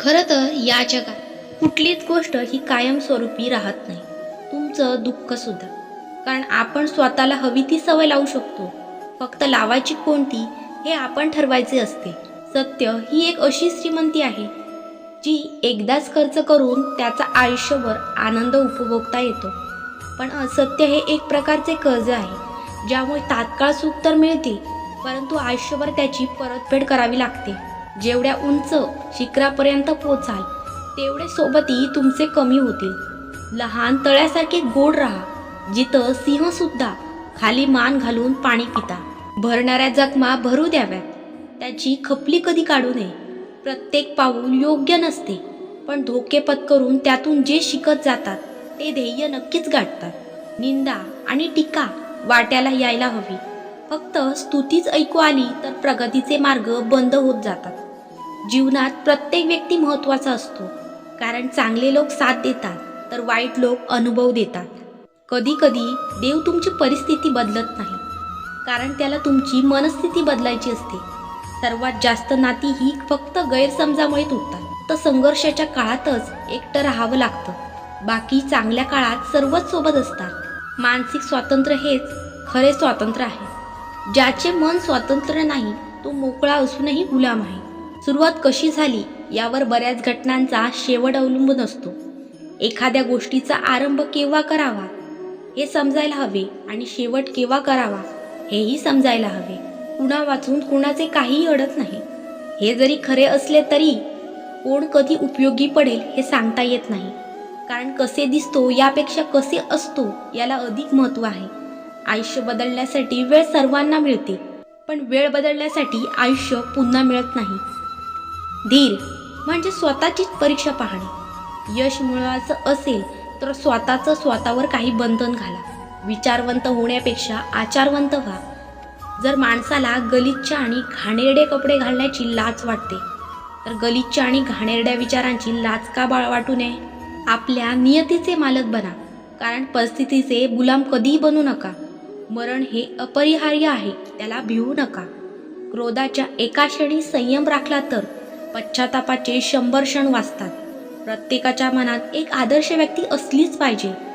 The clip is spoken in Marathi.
खरं तर या जगात कुठलीच गोष्ट ही कायमस्वरूपी राहत नाही. तुमचं दुःख सुद्धा. कारण आपण स्वतःला हवी ती सवय लावू शकतो. फक्त लावायची कोणती हे आपण ठरवायचे असते. सत्य ही एक अशी श्रीमंती आहे जी एकदाच खर्च करून त्याचा आयुष्यभर आनंद उपभोगता येतो. पण असत्य हे एक प्रकारचे कर्ज आहे ज्यामुळे तात्काळ सुख तर मिळते परंतु आयुष्यभर त्याची परतफेड करावी लागते. जेवढ्या उंच शिखरापर्यंत पोचाल तेवढे सोबतही तुमचे कमी होतील. लहान तळ्यासारखे गोड राहा जिथं सिंह सुद्धा खाली मान घालून पाणी पिता. भरणाऱ्या जखमा भरू द्याव्यात. त्याची खपली कधी काढू नये. प्रत्येक पाऊल योग्य नसते पण धोके पत्करून त्यातून जे शिकत जातात ते ध्येय नक्कीच गाठतात. निंदा आणि टीका वाट्याला यायला हवी. फक्त स्तुतीच ऐकू आली तर प्रगतीचे मार्ग बंद होत जातात. जीवनात प्रत्येक व्यक्ती महत्त्वाचा असतो. कारण चांगले लोक साथ देतात तर वाईट लोक अनुभव देतात. कधी कधी देव तुमची परिस्थिती बदलत नाही. कारण त्याला तुमची मनस्थिती बदलायची असते. सर्वात जास्त नाती ही फक्त गैरसमजामुळे तुटतात. तर संघर्षाच्या काळातच एकटं राहावं लागतं. बाकी चांगल्या काळात सर्वच सोबत असतात. मानसिक स्वातंत्र्य हेच खरे स्वातंत्र्य आहे. ज्याचे मन स्वातंत्र्य नाही तो मोकळा असूनही गुलाम आहे. सुरुवात कशी झाली यावर बऱ्याच घटनांचा शेवट अवलंबून असतो. एखाद्या गोष्टीचा आरंभ केव्हा करावा हे समजायला हवे आणि शेवट केव्हा करावा हेही समजायला हवे. कुणा वाचून कुणाचे काहीही अडत नाही. हे जरी खरे असले तरी कोण कधी उपयोगी पडेल हे सांगता येत नाही. कारण कसे दिसतो यापेक्षा कसे असतो याला अधिक महत्त्व आहे. आयुष्य बदलण्यासाठी वेळ सर्वांना मिळते. पण वेळ बदलण्यासाठी आयुष्य पुन्हा मिळत नाही. धीर म्हणजे स्वतःचीच परीक्षा पाहणे. यश मिळवायचं असेल तर स्वतःचं स्वतःवर काही बंधन घाला. विचारवंत होण्यापेक्षा आचारवंत व्हा. जर माणसाला गलिच्छ आणि घाणेरडे कपडे घालण्याची लाच वाटते तर गलिच्छ आणि घाणेरड्या विचारांची लाच का बाळ वाटू नये? आपल्या नियतीचे मालक बना कारण परिस्थितीचे गुलाम कधीही बनू नका. मरण हे अपरिहार्य आहे त्याला भिवू नका. क्रोधाच्या एका क्षणी संयम राखला तर पश्चातापाचे शंभर क्षण वाचतात. प्रत्येकाच्या मनात एक आदर्श व्यक्ती असलीच पाहिजे.